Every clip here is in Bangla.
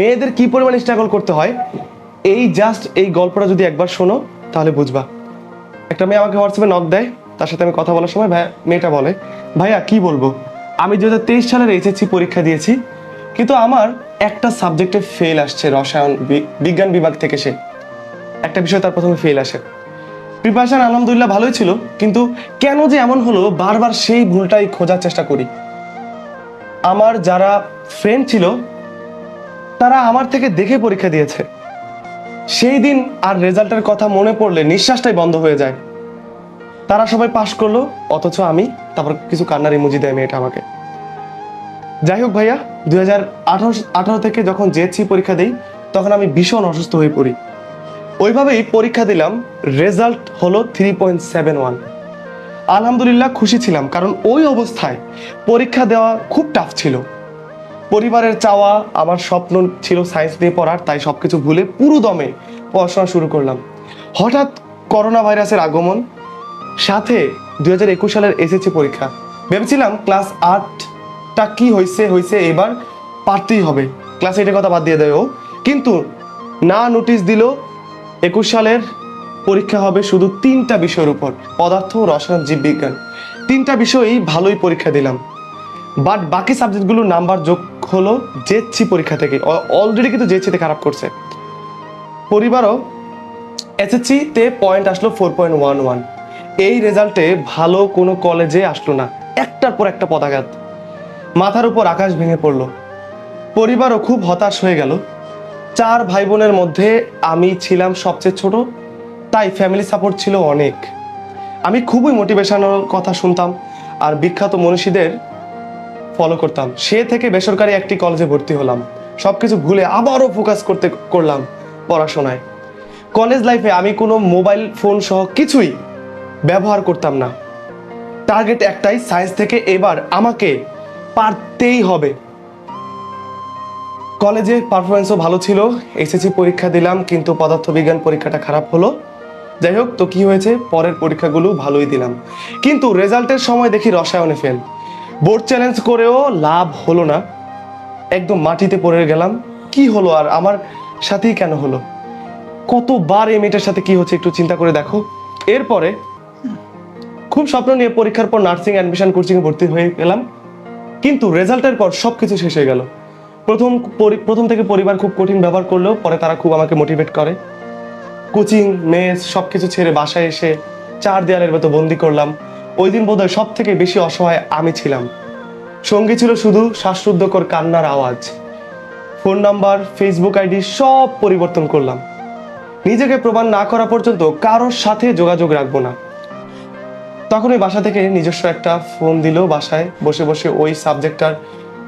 মেয়েদের কি পরিমাণ স্ট্রাগল করতে হয়? এই জাস্ট এই গল্পটা যদি একবার শোনো, তাহলে বুঝবা। একটা মেয়ে আমাকে হোয়াটসঅ্যাপে নক দেয়, তার সাথে আমি কথা বলার সময় ভাইয়া মেয়েটা বলে, ভাইয়া, কি বলব? আমি দু হাজার তেইশ সালের এইচএসসি পরীক্ষা দিয়েছি, কিন্তু আমার একটা সাবজেক্টে ফেল আসছে, রসায়ন বিজ্ঞান বিভাগ থেকে সে। একটা বিষয় তার প্রথমে ফেল আসে। প্রিপারেশন আলহামদুলিল্লাহ ভালোই ছিল, কিন্তু কেন যে এমন হলো, বারবার সেই ভুলটাই খোঁজার চেষ্টা করি। আমার যারা ফ্রেন্ড ছিল তারা আমার থেকে দেখে পরীক্ষা দিয়েছে। সেই দিন আর রেজাল্টের কথা মনে পড়লে নিঃশ্বাসটাই বন্ধ হয়ে যায়। তারা সবাই পাশ করল, অথচ আমি, তারপর কিছু কান্নার ইমোজি দেয় মেয়েটা আমাকে। যাই হোক ভাইয়া, দুই হাজার আঠারো থেকে যখন জেএসসি পরীক্ষা দিই, তখন আমি ভীষণ অসুস্থ হয়ে পড়ি। ওইভাবেই পরীক্ষা দিলাম, রেজাল্ট হলো থ্রি পয়েন্ট সেভেন ওয়ান আলহামদুলিল্লাহ খুশি ছিলাম, কারণ ওই অবস্থায় পরীক্ষা দেওয়া খুব টাফ ছিল। পরিবারের চাওয়া, আমার স্বপ্ন ছিল সায়েন্স নিয়ে পড়ার, তাই সবকিছু ভুলে পুরো দমে পড়াশোনা শুরু করলাম। হঠাৎ করোনা ভাইরাসের আগমন, সাথে দুই হাজার একুশ সালের এসএসসি পরীক্ষা। ভেবেছিলাম ক্লাস আটটা কি হয়েছে হয়েছে এবার পারতেই হবে। ক্লাস এইটের কথা বাদ দিয়ে দেয় ও। কিন্তু না নোটিশ দিল, একুশ সালের পরীক্ষা হবে শুধু তিনটা বিষয়ের উপর, পদার্থ, রসায়ন, জীববিজ্ঞান। তিনটা বিষয়েই ভালোই পরীক্ষা দিলাম। বাট বাকি সাবজেক্টগুলোর নাম্বার যোগ হলো জেচ্ছি পরীক্ষা থেকে। অলরেডি কিন্তু জেচ্ছিতে খারাপ করছে। পরিবারও এসএসসি তে পয়েন্ট আসলো ফোর পয়েন্ট ওয়ান ওয়ান এই রেজাল্টে ভালো কোনো কলেজে আসলো না। একটার পর একটা পদাঘাত। মাথার উপর আকাশ ভেঙে পড়ল। পরিবারও খুব হতাশ হয়ে গেল। চার ভাই বোনের মধ্যে আমি ছিলাম সবচেয়ে ছোট, তাই ফ্যামিলি সাপোর্ট ছিল অনেক। আমি খুবই মোটিভেশনাল কথা শুনতাম। আর বিখ্যাত মনীষীদের ফলো করতাম। সে থেকে বেসরকারি একটি কলেজে ভর্তি হলাম। সবকিছু ভুলে আবারও ফোকাস করতে করলাম পড়াশোনায়। কলেজ লাইফে আমি কোনো মোবাইল ফোন সহ কিছুই ব্যবহার করতাম না। টার্গেট একটাই সায়েন্স থেকে এবার আমাকে পারতেই হবে। কলেজে পারফরমেন্সও ভালো ছিল এসএসসি পরীক্ষা দিলাম, কিন্তু পদার্থবিজ্ঞান পরীক্ষাটা খারাপ হলো। যাই হোক, তো কি হয়েছে? পরের পরীক্ষাগুলো ভালোই দিলাম। কিন্তু রেজাল্টের সময় দেখি রসায়নে ফেল বোর্ড চ্যালেঞ্জ করেও লাভ হলো না। একদম মাটিতে পড়ে গেলাম। কি হলো আর? আমার সাথেই কেন হলো? কতবার এই মেয়েটার সাথে কি হচ্ছে একটু চিন্তা করে দেখো। এরপরে খুব স্বপ্ন নিয়ে পরীক্ষার পর নার্সিং অ্যাডমিশন কোচিংয়ে ভর্তি হয়ে গেলাম। কিন্তু রেজাল্টের পর সব কিছু শেষ হয়ে গেল। প্রথম পরি- প্রথম থেকে পরিবার খুব কঠিন ব্যবহার করলেও পরে তারা খুব আমাকে মোটিভেট করে। কোচিং, মেস সব কিছু ছেড়ে বাসায় এসে চার দেয়ালের মতো বন্দি করলাম। ওই দিন বোধহয় সব থেকে বেশি অসহায় আমি ছিলাম। সঙ্গী ছিল শুধু শ্বাসরুদ্ধকর কান্নার আওয়াজ। ফোন নাম্বার ফেসবুক আইডি সব পরিবর্তন করলাম। নিজেকে প্রমাণ না করা পর্যন্ত কারোর সাথে যোগাযোগ রাখব না। তখন ওই বাসা থেকে নিজস্ব একটা ফোন দিল বাসায়, বসে বসে ওই সাবজেক্টটার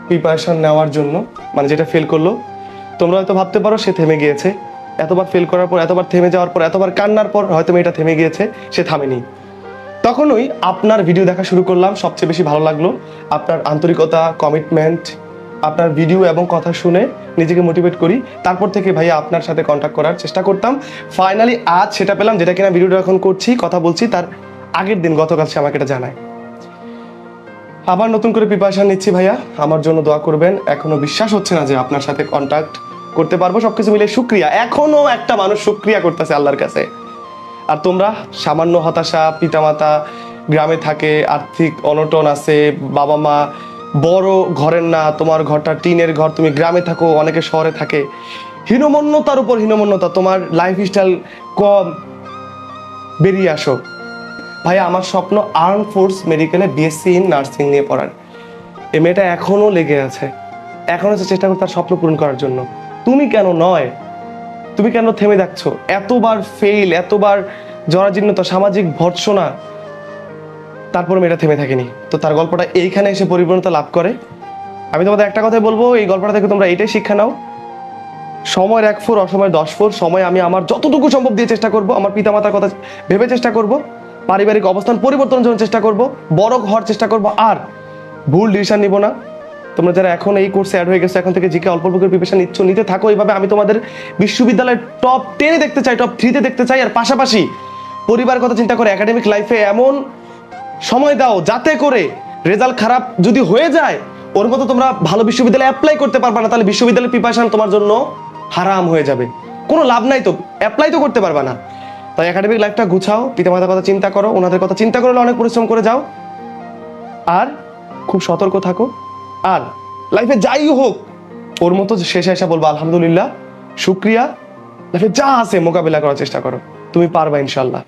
প্রিপারেশন নেওয়ার জন্য মানে যেটা ফেল করল। তোমরা হয়তো ভাবতে পারো সে থেমে গিয়েছে। এতবার ফেল করার পর, এতবার থেমে যাওয়ার পর, এতবার কান্নার পর হয়তো মেয়েটা থেমে গিয়েছে, সে থামেনি। তখনই আপনার ভিডিও দেখা শুরু করলাম, সবচেয়ে বেশি ভালো লাগল। আপনার আন্তরিকতা কমিটমেন্ট আপনার ভিডিও এবং কথা শুনে নিজেকে মোটিভেট করি। তারপর থেকে ভাইয়া আপনার সাথে কন্ট্যাক্ট করার চেষ্টা করতাম। ফাইনালি আজ সেটা পেলাম যেটা কিনা ভিডিওটা এখন করছি, কথা বলছি, তার আগের দিন গতকাল সে আমাকে এটা জানায়। আবার নতুন করে প্রিপারেশন নিচ্ছি ভাইয়া, আমার জন্য দোয়া করবেন। এখনও বিশ্বাস হচ্ছে না যে আপনার সাথে কন্ট্যাক্ট করতে পারব। সবকিছু মিলে শুক্রিয়া। এখনও একটা মানুষ শুক্রিয়া করতেছে আল্লাহর কাছে। আর তোমরা সামান্য হতাশা, পিতামাতা, গ্রামে থাকে, আর্থিক অনটন আছে বাবা মা বড় ঘরের না, তোমার ঘরটা টিনের ঘর, তুমি গ্রামে থাকো, অনেকে শহরে থাকে। হীনমন্যতার উপর হীনমন্যতা, তোমার লাইফ স্টাইল কম, বেরিয়ে আসো। ভাই, আমার স্বপ্ন আর্ম ফোর্স মেডিকেলে বিএসসি ইন নার্সিং নিয়ে পড়ার। এই মেয়েটা এখনও লেগে আছে। এখনও সে চেষ্টা করছে তার স্বপ্ন পূরণ করার জন্য। তুমি কেন নয়? তুমি কেন থেমে দেখছ এতবার ফেইল এতবার জরাজীর্ণতা, সামাজিক ভর্ৎসনা তারপর মেয়েটা থেমে থাকেনি। তো তার গল্পটা এইখানে এসে পরিপূর্ণতা লাভ করে। আমি তোমাদের একটা কথাই বলব, এই গল্পটা থেকে তোমরা এটাই শিক্ষা নাও। সময়ের এক ফোর অসময়ের দশ ফোর সময় আমি আমার যতটুকু সম্ভব দিয়ে চেষ্টা করব, আমার পিতামাতার কথা ভেবে চেষ্টা করব, পারিবারিক অবস্থান পরিবর্তনের জন্য চেষ্টা করব, বড় হওয়ার চেষ্টা করব, আর ভুল ডিসিশন নিব না। তোমরা যারা এখন এই কোর্সে অ্যাড হয়ে গেছো, এখন থেকে জিকে অল্প অল্প করে প্রিপারেশন নিচ্ছ, নিতে থাকো। এইভাবে আমি তোমাদের বিশ্ববিদ্যালয়ের টপ টেনে দেখতে চাই টপ থ্রিতে দেখতে চাই। আর পাশাপাশি পরিবার কথা চিন্তা করে একাডেমিক লাইফে এমন সময় দাও যাতে করে রেজাল্ট খারাপ যদি হয়ে যায়, ওর মতো তোমরা ভালো বিশ্ববিদ্যালয়ে অ্যাপ্লাই করতে পারবে না, তাহলে বিশ্ববিদ্যালয়ের প্রিপারেশন তোমার জন্য হারাম হয়ে যাবে। কোনো লাভ নাই তো অ্যাপ্লাই তো করতে পারবে না। তাই একাডেমিক লাইফটা গুছাও, পিতামাতার কথা চিন্তা করো, ওনাদের কথা চিন্তা করলে অনেক পরিশ্রম করে যাও। আর খুব সতর্ক থাকো। আর লাইফে যাই হোক, ওর মতো শেষে এসে বলব, আলহামদুলিল্লাহ, শুক্রিয়া। লাইফে যা আছে মোকাবিলা করার চেষ্টা করো, তুমি পারবা ইনশাল্লাহ